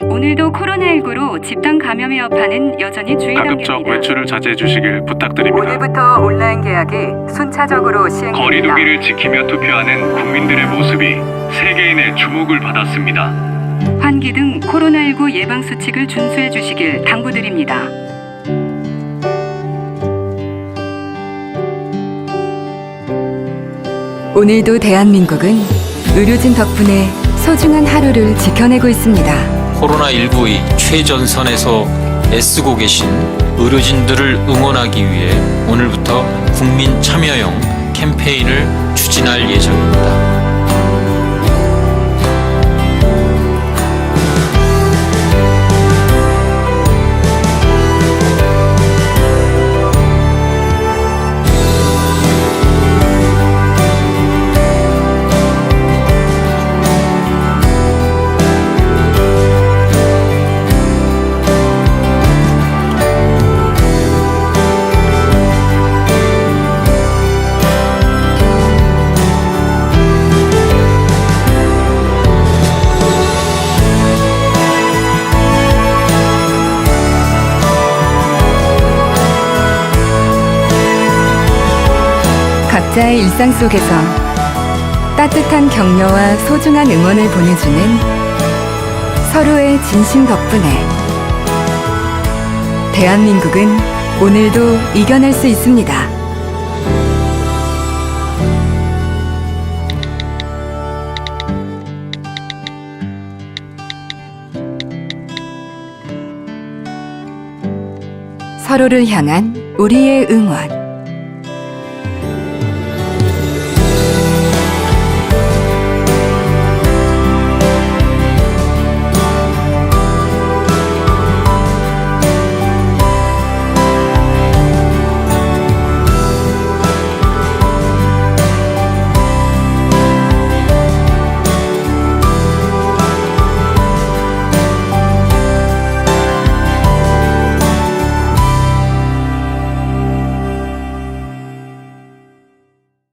오늘도 코로나19로 집단 감염의 여파는 여전히 주의 가급적 단계입니다. 외출을 자제해 주시길 부탁드립니다. 오늘부터 온라인 계약이 순차적으로 시행됩니다. 거리두기를 지키며 투표하는 국민들의 모습이 세계인의 주목을 받았습니다. 환기 등 코로나19 예방 수칙을 준수해 주시길 당부드립니다. 오늘도 대한민국은 의료진 덕분에 소중한 하루를 지켜내고 있습니다. 코로나19의 최전선에서 애쓰고 계신 의료진들을 응원하기 위해 오늘부터 국민 참여형 캠페인을 추진할 예정입니다. 각자의 일상 속에서 따뜻한 격려와 소중한 응원을 보내주는 서로의 진심 덕분에 대한민국은 오늘도 이겨낼 수 있습니다. 서로를 향한 우리의 응원.